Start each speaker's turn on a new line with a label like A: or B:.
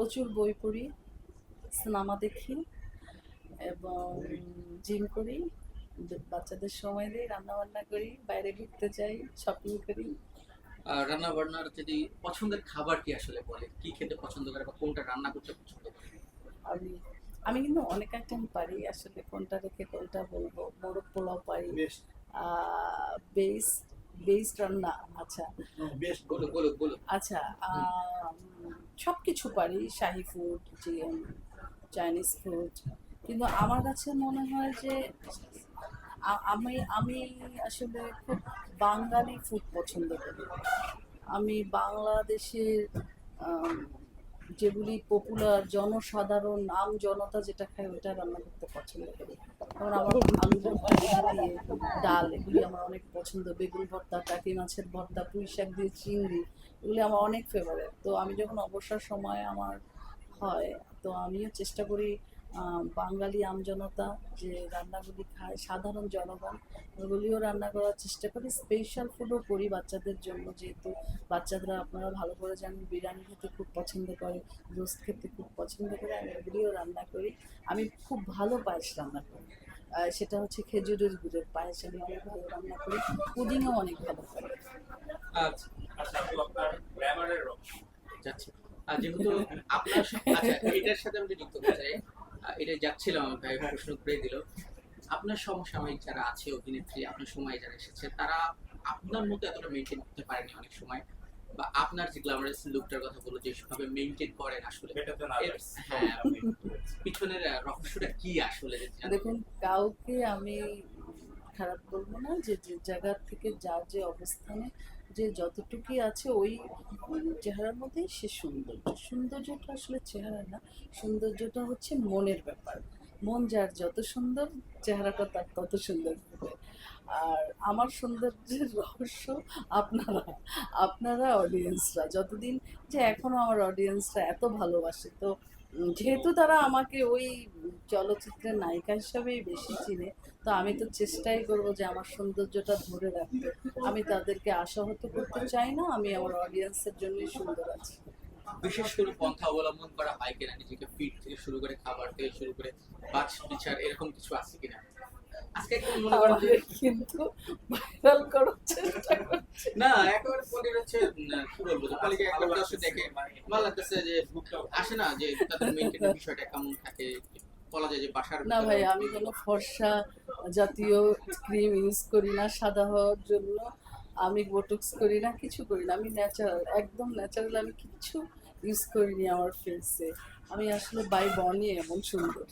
A: প্রচুর বই পড়ি সিনেমা দেখি এবং জিম করি বাচ্চাদের সময় দিই রান্না বান্না করি বাইরে ঘুরতে যাই শপিং করি।
B: রান্না বান্নার যদি পছন্দের খাবার কি আসলে বলে? কি খেতে পছন্দ করে বা কোনটা রান্না করতে পছন্দ করে?
A: আমি আমি কিন্তু অনেক আইটেম পারি আসলে কোনটা রেখে কোনটা বলব। মোরগ পোলাও পারি
C: বেশ।
A: বেস বেস রান্না আচ্ছা।
C: বেশ।
B: বলো বলো বলো
A: আচ্ছা সব কিছু পারি, শাহি ফুড চাইনিজ ফুড কিন্তু আমার কাছে মনে হয় যে আমি আমি আসলে খুব বাঙালি ফুড পছন্দ করি। আমি বাংলাদেশের যেগুলি পপুলার জনসাধারণ নাম জনতা যেটা খায় ওটা রান্না করতে পছন্দ করি। যেমন আমার আলু ডাল, এগুলি আমার অনেক পছন্দ। বেগুন ভর্তা, টাকি মাছের ভর্তা পুঁই শাক দিয়ে চিংড়ি এগুলি আমার অনেক ফেভারিট তো আমি যখন অবসর সময় আমার হয়, তো আমিও চেষ্টা করি বাঙালি আমজনতা যে রান্নাগুলি খায়, সাধারণ জনগণ, ওগুলিও রান্না করার চেষ্টা করি। স্পেশাল ফুডও করি বাচ্চাদের জন্য, যেহেতু বাচ্চারা আপনারা ভালো করে জানেন, বিরিয়ানি খেতে খুব পছন্দ করে, রোস্ট খেতে খুব পছন্দ করে, আমি ওগুলিও রান্না করি। আমি খুব ভালো পায়েস রান্না করি। সেটা হচ্ছে খেজুরের গুড়ের পায়েস আমি অনেক ভালো রান্না করি। পুডিংও অনেক ভালো করি
B: আচ্ছা
C: গ্ল্যামারের রং।
B: যাচ্ছি। আর যেহেতু আপনার আচ্ছা এটার সাথে আমি যুক্ত করতে চাই। এটা যাচ্ছিলাম আমি ভাই প্রশ্ন করে দিল। আপনার সমসাময়িক যারা আছে অভিনেত্রী আপনার সময় যারা এসেছে তারা আপনার মতো এতটা মেনটেন করতে পারেনি অনেক সময়? বা আপনার যে গ্ল্যামারাস লুকটার কথা বলো যেভাবে মেনটেন করেন আসলে? হ্যাঁ পিছনের রহস্যটা কি আসলে
A: দেখুন কাউকে আমি খারাপ বলব না যে যে জায়গা থেকে যার যে অবস্থানে যে যতটুকুই আছে ওই চেহারার মধ্যেই সে সৌন্দর্য। সৌন্দর্যটা আসলে চেহারা না, সৌন্দর্যটা হচ্ছে মনের ব্যাপার। মন যার যত সুন্দর, চেহারাটা তার তত সুন্দর হবে। আর আমার সৌন্দর্যের রহস্য আপনারা আপনারা অডিয়েন্সরা যতদিন যে এখনও আমার অডিয়েন্সরা এত ভালোবাসে, তো যেহেতু তারা আমাকে ওই চলচ্চিত্রের নায়িকা হিসাবেই বেশি চিনে, তো আমি তো চেষ্টাই করব যে আমার সৌন্দর্যটা ধরে রাখতে। আমি তাদেরকে আশাহত করতে চাই না, আমি আমার অডিয়েন্সের জন্যই সুন্দর আছি।
B: বিশেষ কোনো পন্থা অবলম্বন করা হয় কিনা, নিজেকে ফিট থেকে শুরু করে খাবার থেকে শুরু করে বাছ বিচার এরকম কিছু আছে কিনা? মনে
A: কিন্তু ভাইরাল করার চেষ্টা করছে।
B: না একেবারে পলির হচ্ছে উম, কি বলব পলিকে একবার দেখে ভালো লাগতেছে যে আসে না যে তাদের বিষয়টা কেমন থাকে বলা যায় যে বাসার
A: না ভাই আমি কোনো ফর্সা জাতীয় ক্রিম ইউজ করি না সাদা হওয়ার জন্য। আমি বোটক্স করি না কিছু করি না। আমি ন্যাচারাল একদম ন্যাচারাল আমি কিচ্ছু ইউজ করিনি আমার ফেসে আমি আসলে বাই বনি এমন সুন্দর।